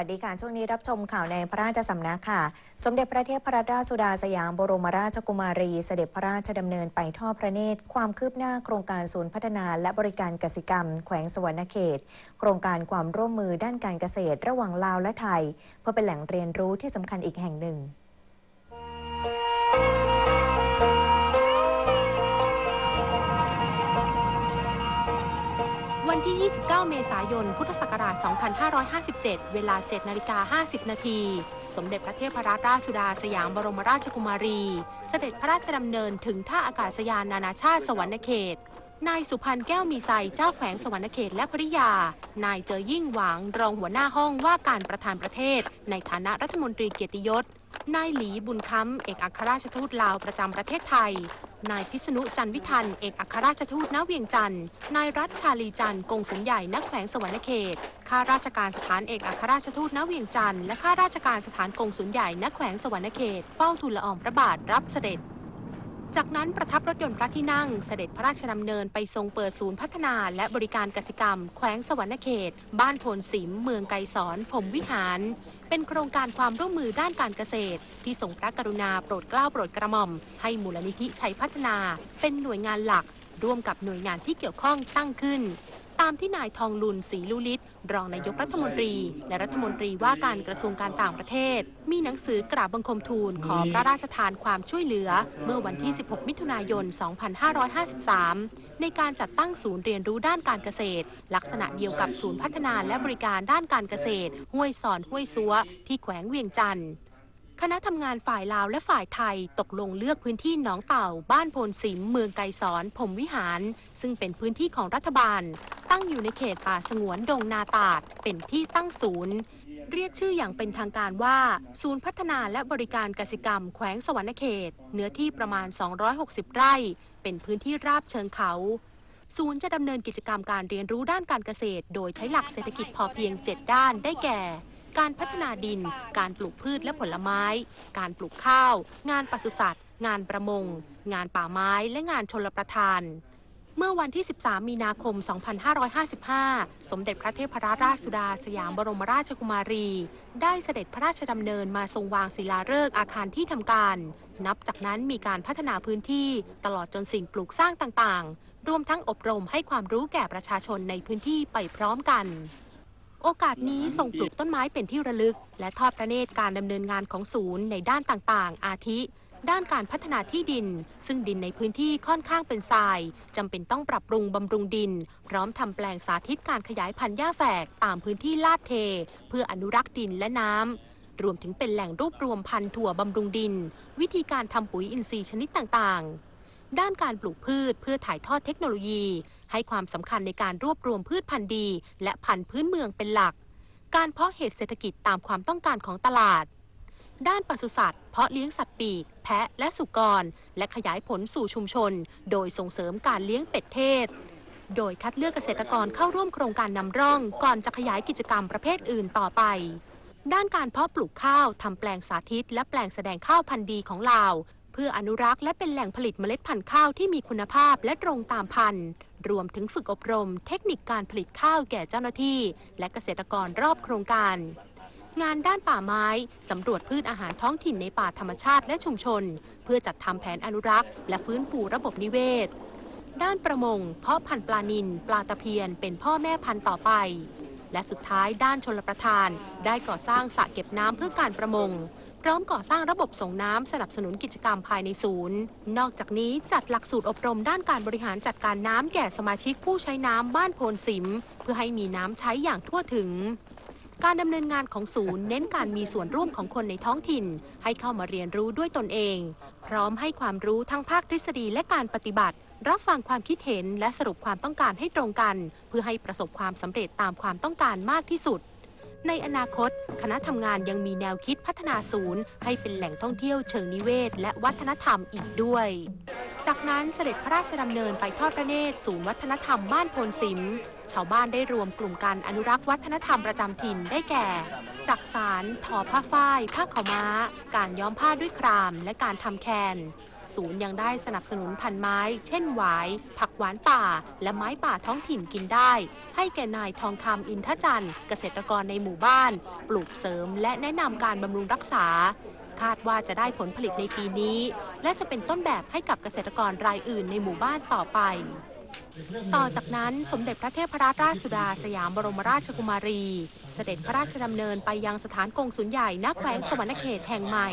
สวัสดีค่ะ ช่วงนี้รับชมข่าวในพระราชสำนักค่ะ สมเด็จพระเทพรัตนราชสุดาสยามบรมราชกุมารี เสด็จพระราชดำเนินไปทอดพระเนตร ความคืบหน้าโครงการศูนย์พัฒนาและบริการกสิกรรม แขวงสวรรณเขต โครงการความร่วมมือด้านการเกษตรระหว่างลาวและไทย เพื่อเป็นแหล่งเรียนรู้ที่สำคัญอีกแห่งหนึ่ง เมษายน พุทธศักราช 2557 เวลา 7 นาฬิกา 50 นาที สมเด็จพระเทพรัตนราชสุดาสยามบรมราชกุมารี เสด็จพระราชดำเนินถึงท่าอากาศยานนานาชาติสวรรณเขต นายสุพันธ์แก้วมีไซเจ้าแขวงสวรรณเขตและภริยา นายเจอยิ่งหวังรองหัวหน้าห้องว่าการประธานประเทศ ในฐานะรัฐมนตรีเกียรติยศ นายหลีบุญคำเอกอัครราชทูตลาวประจำประเทศไทย นายพิษณุจันวิทันเอกอัครราชทูตณเวียงจันทร์นายรัฐชาลีจันทร์กงสุลใหญ่นักแขวงสวรรณเขตข้าราชการสถานเอกอัครราชทูตณเวียงจันทร์และข้าราชการสถานกงสุลใหญ่นักแขวงสวรรณเขตเฝ้าทูลละอองพระบาทรับเสด็จ จากนั้นประทับรถยนต์พระที่นั่งเสด็จพระราชดำเนินไปทรงเปิดศูนย์พัฒนาและบริการกสิกรรม แขวงสวรรณเขต บ้านโทนสิม เมืองไกรสอนผมวิหาร เป็นโครงการความร่วมมือด้านการเกษตร ที่ทรงพระกรุณาโปรดเกล้าโปรดกระหม่อม ให้มูลนิธิชัยพัฒนา เป็นหน่วยงานหลัก ร่วมกับหน่วยงานที่เกี่ยวข้องตั้งขึ้น ตามที่นายทองลุนศรีลุลิตรองนายกรัฐมนตรี และรัฐมนตรีว่าการกระทรวงการต่างประเทศ มีหนังสือกราบบังคมทูลขอพระราชทานความช่วยเหลือ เมื่อวันที่ 16 มิถุนายน 2553 ในการจัดตั้งศูนย์เรียนรู้ด้านการเกษตร ลักษณะเดียวกับศูนย์พัฒนาและบริการด้านการเกษตร ห้วยสอนห้วยซัวที่แขวงเวียงจันทร์คณะทำงานฝ่ายลาวและฝ่ายไทยตกลงเลือกพื้นที่หนองเต่า บ้านโพนสิมเมืองไกรสอนผมวิหาร ซึ่งเป็นพื้นที่ของรัฐบาล ตั้งอยู่ในเขตป่าสงวนดงนาตาด เป็นที่ตั้งศูนย์ เรียกชื่ออย่างเป็นทางการว่า ศูนย์พัฒนาและบริการกสิกรรมแขวงสวรรณเขต เนื้อที่ประมาณ 260 ไร่ เป็นพื้นที่ราบเชิงเขา ศูนย์จะดำเนินกิจกรรมการเรียนรู้ด้านการเกษตร โดยใช้หลักเศรษฐกิจพอเพียง 7 ด้านได้แก่ การพัฒนาดิน การปลูกพืชและผลไม้ การปลูกข้าว งานปศุสัตว์ งานประมง งานป่าไม้ และงานชลประทาน เมื่อวันที่ 13 มีนาคม 2555 สมเด็จพระเทพรัตนราชสุดาสยามบรมราชกุมารี ได้เสด็จพระราชดำเนินมาทรงวางศิลาฤกษ์อาคารที่ทำการ นับจากนั้นมีการพัฒนาพื้นที่ตลอดจนสิ่งปลูกสร้างต่างๆ รวมทั้งอบรมให้ความรู้แก่ประชาชนในพื้นที่ไปพร้อมกัน โอกาสนี้ส่งปลูกต้นไม้เป็นที่ระลึก และทอดพระเนตรการดำเนินงานของศูนย์ในด้านต่างๆ อาทิ ด้านการพัฒนาที่ดิน ซึ่งดินในพื้นที่ค่อนข้างเป็นทรายจำเป็นต้องปรับปรุงบำรุงดิน พร้อมทำแปลงสาธิตการขยายพันธุ์หญ้าแฝกตามพื้นที่ลาดเท เพื่ออนุรักษ์ดินและน้ำรวมถึงเป็นแหล่งรวบรวมพันธุ์ถั่วบำรุงดิน วิธีการทำปุ๋ยอินทรีย์ชนิดต่างๆ ด้านการปลูกพืชเพื่อถ่ายทอดเทคโนโลยี ให้ความสำคัญในการรวบรวมพืชพันธุ์ดี และพันธุ์พื้นเมืองเป็นหลัก การเพาะเห็ดเศรษฐกิจตามความต้องการของตลาด ด้านปศุสัตว์เพาะเลี้ยงสัตว์ปีก แพะและสุกร และขยายผลสู่ชุมชน โดยส่งเสริมการเลี้ยงเป็ดเทศ โดยคัดเลือกเกษตรกรเข้าร่วมโครงการนำร่อง ก่อนจะขยายกิจกรรมประเภทอื่นต่อไป ด้านการเพาะปลูกข้าวทำแปลงสาธิต และแปลงแสดงข้าวพันธุ์ดีของลาว เพื่ออนุรักษ์และเป็นแหล่งผลิตเมล็ดพันธุ์ข้าวที่มีคุณภาพและตรงตามพันธุ์ รวมถึงฝึกอบรม เทคนิคการผลิตข้าวแก่เจ้าหน้าที่ และเกษตรกรรอบโครงการ งานด้านป่าไม้ สำรวจพืชอาหารท้องถิ่นในป่าธรรมชาติและชุมชน เพื่อจัดทำแผนอนุรักษ์ และฟื้นฟูระบบนิเวศ ด้านประมง เพาะพันธุ์ปลานิลปลาตะเพียน เป็นพ่อแม่พันธุ์ต่อไป และสุดท้ายด้านชลประทาน ได้ก่อสร้างสระเก็บน้ำเพื่อการประมง พร้อมก่อสร้างระบบส่งน้ำสนับสนุนกิจกรรมภายในศูนย์ นอกจากนี้จัดหลักสูตรอบรมด้านการบริหารจัดการน้ำแก่สมาชิกผู้ใช้น้ำบ้านโพนสิม เพื่อให้มีน้ำใช้อย่างทั่วถึง การดำเนินงานของศูนย์เน้นการมีส่วนร่วมของคนในท้องถิ่น ให้เข้ามาเรียนรู้ด้วยตนเอง พร้อมให้ความรู้ทั้งภาคทฤษฎีและการปฏิบัติ รับฟังความคิดเห็นและสรุปความต้องการให้ตรงกัน เพื่อให้ประสบความสำเร็จตามความต้องการมากที่สุด ในอนาคต คณะทำงานยังมีแนวคิดพัฒนาศูนย์ ให้เป็นแหล่งท่องเที่ยวเชิงนิเวศ และวัฒนธรรมอีกด้วยจากนั้นเสด็จพระราชดำเนินไปทอดพระเนตรศูนย์วัฒนธรรมบ้านโพนสิม ชาวบ้านได้รวมกลุ่มการอนุรักษ์วัฒนธรรมประจำถิ่นได้แก่ จักสารทอผ้าฝ้าย ผ้าขาวม้า การย้อมผ้าด้วยคราม และการทำแคน ศูนย์ยังได้สนับสนุนพันไม้ เช่นหวาย ผักหวานป่า และไม้ป่าท้องถิ่นกินได้ ให้แก่นายทองคำอินทจันทร์เกษตรกรในหมู่บ้าน ปลูกเสริมและแนะนำการบำรุงรักษาคาดว่าจะได้ผลผลิตในปีนี้ และจะเป็นต้นแบบให้กับเกษตรกรรายอื่นในหมู่บ้านต่อไป ต่อจากนั้นสมเด็จพระเทพรัตนราชสุดาสยามบรมราชกุมารี เสด็จพระราชดำเนินไปยังสถานกงสุลใหญ่ณแขวงสวรรณเขตแห่งใหม่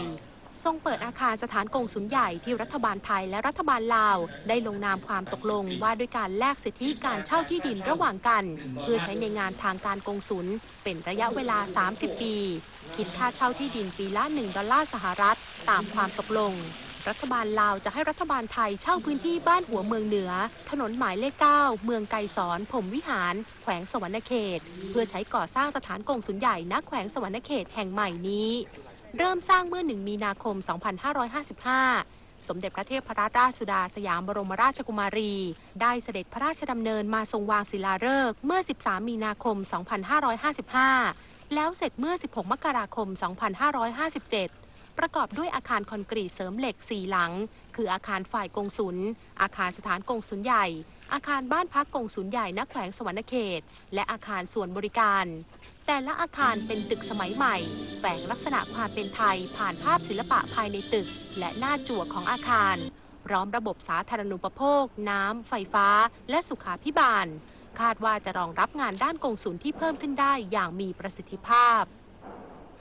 ทรงเปิดอาคารสถานกงสุลใหญ่ที่รัฐบาลไทยและรัฐบาลลาว ได้ลงนามความตกลงว่าด้วยการแลกสิทธิการเช่าที่ดินระหว่างกัน เพื่อใช้ในงานทางการกงสุลเป็นระยะเวลา 30 ปี คิดค่าเช่าที่ดินปีละ 1 ดอลลาร์สหรัฐ ตามความตกลง รัฐบาลลาวจะให้รัฐบาลไทยเช่าพื้นที่บ้านหัวเมืองเหนือ ถนนหมายเลข 9 เมืองไกรสอนผมวิหาร แขวงสวรรณเขต เพื่อใช้ก่อสร้างสถานกงสุลใหญ่ณแขวงสวรรณเขตแห่งใหม่นี้ เริ่มสร้างเมื่อ 1 มีนาคม 2555สมเด็จพระเทพรัตนราชสุดาสยามบรมราชกุมารี ได้เสด็จพระราชดำเนินมาทรงวางศิลาฤกษ์เมื่อ 13 มีนาคม 2555 แล้วเสร็จเมื่อ 16 มกราคม 2557 ประกอบด้วยอาคารคอนกรีตเสริมเหล็ก4หลัง คืออาคารฝ่ายกงสุล อาคารสถานกงสุลใหญ่ อาคารบ้านพักกงสุลใหญ่ณแขวงสวรรณเขต และอาคารส่วนบริการ แต่ละอาคารเป็นตึกสมัยใหม่แฝงลักษณะความเป็นไทย ผ่านภาพศิลปะภายในตึก และหน้าจั่วของอาคารพร้อมระบบสาธารณูปโภค น้ำ ไฟฟ้า และสุขาพิบาล คาดว่าจะรองรับงานด้านกงสุลที่เพิ่มขึ้นได้อย่างมีประสิทธิภาพ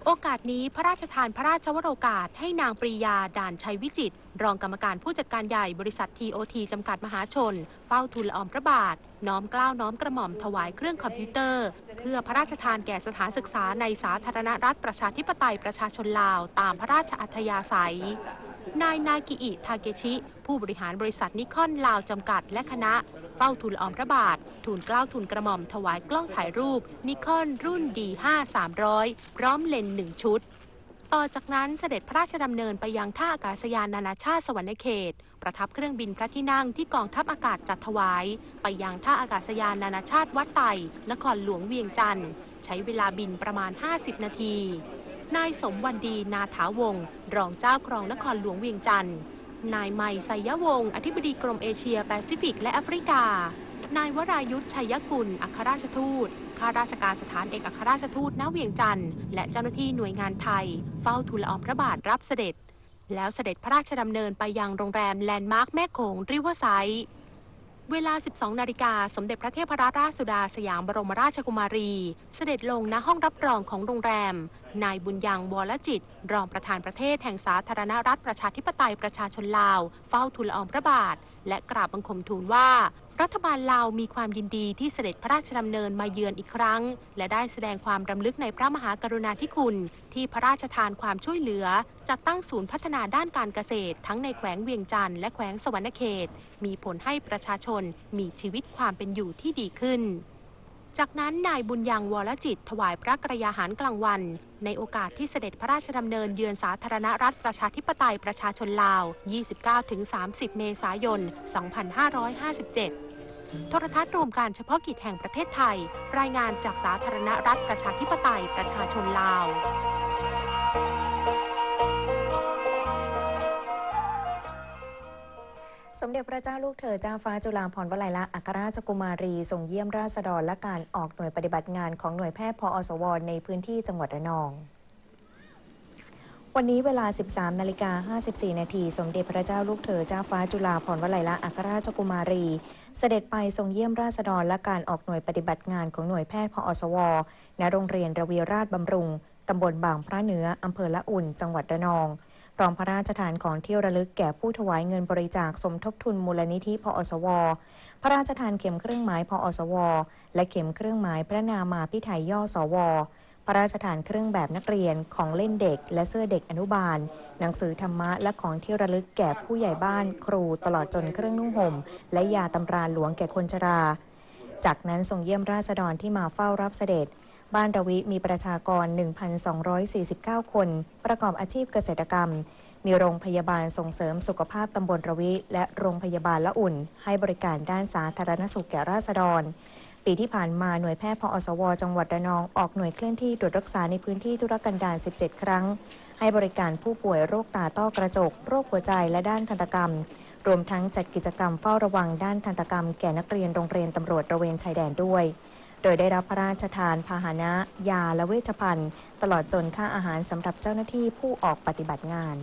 โอกาสนี้พระราชทานพระราชวโรกาสให้นางปรียาด่านชัยวิจิตรรองกรรมการผู้จัดการใหญ่บริษัท TOT จำกัดมหาชน เฝ้าทูลออมพระบาท น้อมเกล้าวน้อมกระหม่อมถวายเครื่องคอมพิวเตอร์ เพื่อพระราชทานแก่สถานศึกษาในสาธารณรัฐประชาธิปไตยประชาชนลาวตามพระราชอัธยาศัย นายนากิอิทาเกชิ ผู้บริหารบริษัทนิคอนลาวจำกัดและคณะ เฝ้าทูลออมพระบาท ทูลเกล้าทูลกระหม่อมถวายกล้องถ่ายรูป นิคอนรุ่น D5 300 พร้อมเลนส์หนึ่งชุด ต่อจากนั้นเสด็จพระราชดำเนินไปยังท่าอากาศยานนานาชาติสวรรณเขต ประทับเครื่องบินพระที่นั่งที่กองทัพอากาศจัดถวาย ไปยังท่าอากาศยานนานาชาติวัดไต่นครหลวงเวียงจันทร์ใช้เวลาบินประมาณ 50 นาทีนายสมวันดีนาถาวงรองเจ้าครองนครหลวงเวียงจันทร์ นายไมไซยวงศ์อธิบดีกรมเอเชียแปซิฟิกและแอฟริกา นายวรายุทธชัยกุล อัครราชทูต ข้าราชการสถานเอกอัครราชทูตณเวียงจันทร์ และเจ้าหน้าที่หน่วยงานไทย เฝ้าทูลละอองพระบาทรับเสด็จ แล้วเสด็จพระราชดำเนินไปยังโรงแรมแลนด์มาร์คแม่โขงริเวอร์ไซด์เวลา 12 นาฬิกา สมเด็จพระเทพรัตนราชสุดาสยามบรมราชกุมารี เสด็จลงณห้องรับรองของโรงแรม นายบุญยังวรจิต รองประธานประเทศแห่งสาธารณรัฐประชาธิปไตยประชาชนลาว เฝ้าทูลอองพระบาท และกราบบังคมทูลว่า รัฐบาลลาวมีความยินดีที่เสด็จพระราชดำเนินมาเยือนอีกครั้ง และได้แสดงความรำลึกในพระมหากรุณาธิคุณ ที่พระราชทานความช่วยเหลือ จัดตั้งศูนย์พัฒนาด้านการเกษตร ทั้งในแขวงเวียงจันทร์และแขวงสวรรณเขต มีผลให้ประชาชนมีชีวิตความเป็นอยู่ที่ดีขึ้น จากนั้นนายบุญยังวรจิต ถวายพระกรยาหารกลางวัน ในโอกาสที่เสด็จพระราชดำเนินเยือนสาธารณรัฐประชาธิปไตยประชาชนลาว 29-30 เมษายน 2557 โทรทัศน์รวมการเฉพาะกิจแห่งประเทศไทย รายงานจากสาธารณรัฐประชาธิปไตยประชาชนลาว มเด็จพระเจ้าลูกเธอเจ้าฟ้าจุฬาภรณ์วลัยลักษณ์อัครราชกุมารีส่งเยี่ยมราษฎรและการออกหน่วยปฏิบัติงานของหน่วยแพทย์พออสวในพื้นที่จังหวัดระนอง วันนี้เวลา 13 นาฬิกา 54 นาที สมเด็จพระเจ้าลูกเธอเจ้าฟ้าจุฬาภรณ์วลัยลักษณ์อัครราชกุมารี เสด็จไปทรงเยี่ยมราษฎรและการออกหน่วยปฏิบัติงานของหน่วยแพทย์พออสวณโรงเรียนระวีราชบำรุงตำบลบางพระเหนืออำเภอละอุ่น จังหวัดระนอง พร้อมพระราชทานของที่ระลึกแก่ผู้ถวายเงินบริจาคสมทบทุนมูลนิธิพออสว พระราชทานเข็มเครื่องหมายพออสว และเข็มเครื่องหมายพระนามาพิไทยย่อสว พระราชทานเครื่องแบบนักเรียนของเล่นเด็ก และเสื้อเด็กอนุบาล หนังสือธรรมะและของที่ระลึกแก่ผู้ใหญ่บ้าน ครูตลอดจนเครื่องนุ่งห่ม และยาตำราหลวงแก่คนชรา จากนั้นทรงเยี่ยมราษฎรที่มาเฝ้ารับเสด็จ บ้านระวิมีประชากร 1,249 คน ประกอบอาชีพเกษตรกรรม มีโรงพยาบาลส่งเสริมสุขภาพตำบลระวิ และโรงพยาบาลละอุ่น ให้บริการด้านสาธารณสุขแก่ราษฎร ปีที่ผ่านมาหน่วยแพทย์พออสว จังหวัดระนองออกหน่วยเคลื่อนที่ตรวจรักษาในพื้นที่ธุรกันดาร 17 ครั้ง ให้บริการผู้ป่วยโรคตาต้อกระจก โรคหัวใจและด้านทันตกรรม รวมทั้งจัดกิจกรรมเฝ้าระวังด้านทันตกรรมแก่นักเรียนโรงเรียนตำรวจระเวนชายแดนด้วย โดยได้รับพระราชทานพาหนะ ยาและเวชภัณฑ์ ตลอดจนค่าอาหารสำหรับเจ้าหน้าที่ผู้ออกปฏิบัติงาน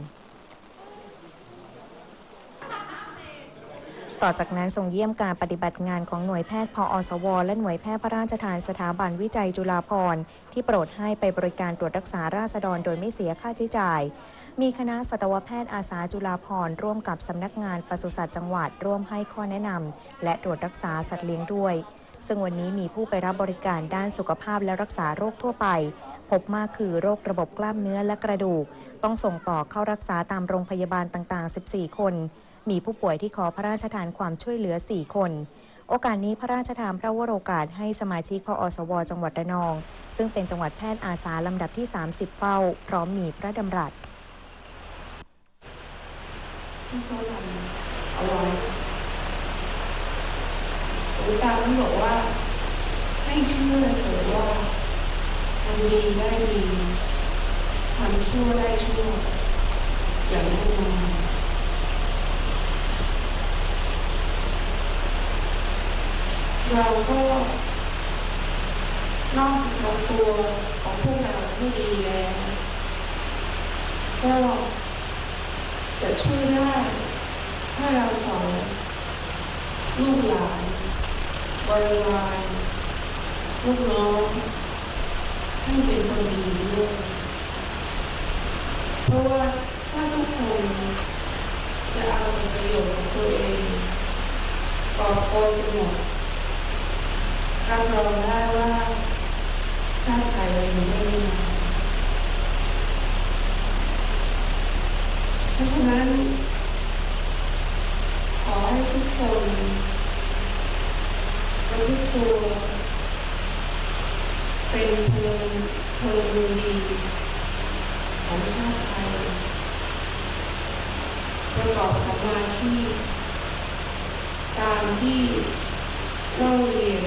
ต่อจากนั้นทรงเยี่ยมการปฏิบัติงานของหน่วยแพทย์พออสว และหน่วยแพทย์พระราชทานสถาบันวิจัยจุฬาภรณ์ที่โปรดให้ไปบริการตรวจรักษาราษฎรโดยไม่เสียค่าใช้จ่ายมีคณะสัตวแพทย์อาสาจุฬาภรณ์ร่วมกับสำนักงานปศุสัตว์จังหวัดร่วมให้ข้อแนะนำและตรวจรักษาสัตว์เลี้ยงด้วย ซึ่งวันนี้มีผู้ไปรับบริการด้านสุขภาพและรักษาโรคทั่วไป พบมากคือโรคระบบกล้ามเนื้อและกระดูก ต้องส่งต่อเข้ารักษาตามโรงพยาบาลต่าง ๆ 14 คน มีผู้ป่วยที่ขอพระราชทานความช่วยเหลือ 4 คน โอกาสนี้พระราชทานพระวโรกาสให้สมาชิกพออสว จังหวัดระนอง ซึ่งเป็นจังหวัดแพทย์อาสาลำดับที่ 30 เฝ้า พร้อมมีพระดำรัส ขาทำเองตาท่านบอกว่า ให้เชื่อเถิดว่าทำดีได้ดีทำชั่วได้ชั่ว อย่างแน่นอนเราก็นอกจากตัวของพวกเราที่ดีแล้วก็จะช่วยได้ถ้าเราสอนลูกหลาน บริวารลูกน้องให้เป็นคนดีด้วยเพราะว่าถ้าทุกคนจะเอาประโยชน์ของตัวเองกอบโกยกันหมดรับรองได้ว่าชาติไทยเราอยู่ไม่ได้นานเพราะฉะนั้นขอให้ทุกคน ระพฤติตัวเป็นพลเมืองพลเมืองดีของชาติไทยประกอบสัมมาชีพตามที่เล่าเรียน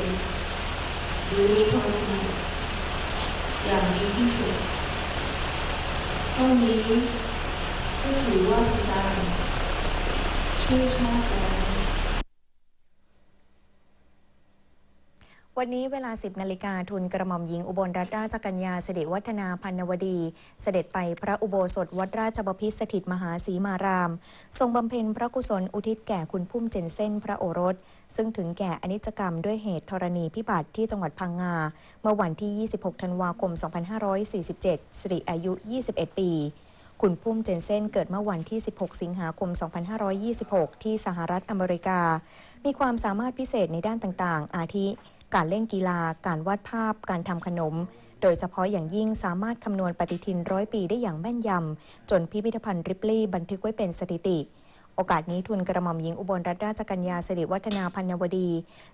หรือมีความถนัดอย่างดีที่สุดเท่านี้ก็ถือว่าเป็นการช่วยชาติแล้ว วันนี้เวลา 10 นาฬิกาทุนกระหม่อมหญิงอุบลรัตนราชกัญญาสิริวัฒนาพันวดี เสด็จไปพระอุโบสถวัดราชบพิตรสถิตมหาสีมาราม ทรงบำเพ็ญพระกุศลอุทิศแก่คุณพุ่มเจนเส้นพระโอรส ซึ่งถึงแก่อนิจกรรมด้วยเหตุธรณีพิบัติที่จังหวัดพังงา เมื่อวันที่ 26 ธันวาคม 2547 สิริอายุ 21 ปีคุณพุ่มเจนเซนเกิดเมื่อวันที่ 16 สิงหาคม 2526 ที่สหรัฐอเมริกา มีความสามารถพิเศษในด้านต่างๆ อาทิ การเล่นกีฬา การวาดภาพ การทำขนม โดยเฉพาะอย่างยิ่งสามารถคำนวณปฏิทินร้อยปีได้อย่างแม่นยำ จนพิพิธภัณฑ์ริปลีย์บันทึกไว้เป็นสถิติ โอกาสนี้ทุนกระหม่อมหญิงอุบลรัตนราชกัญญาสิริวัฒนาพันวดี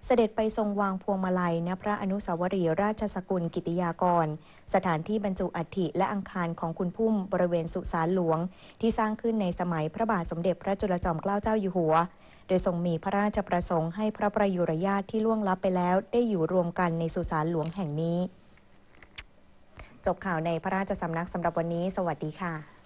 เสด็จไปทรงวางพวงมาลัยณพระอนุสาวรีย์ราชสกุลกิติยากร สถานที่บรรจุอัฐิและอังคารของคุณพุ่มบริเวณสุสานหลวง ที่สร้างขึ้นในสมัยพระบาทสมเด็จพระจุลจอมเกล้าเจ้าอยู่หัว ดยทรงมีพระราชประสงค์ให้พระประยุรญาติที่ล่วงลับไปแล้วได้อยู่รวมกันในสุสานหลวงแห่งนี้ จบข่าวในพระราชสำนักสำหรับวันนี้ สวัสดีค่ะ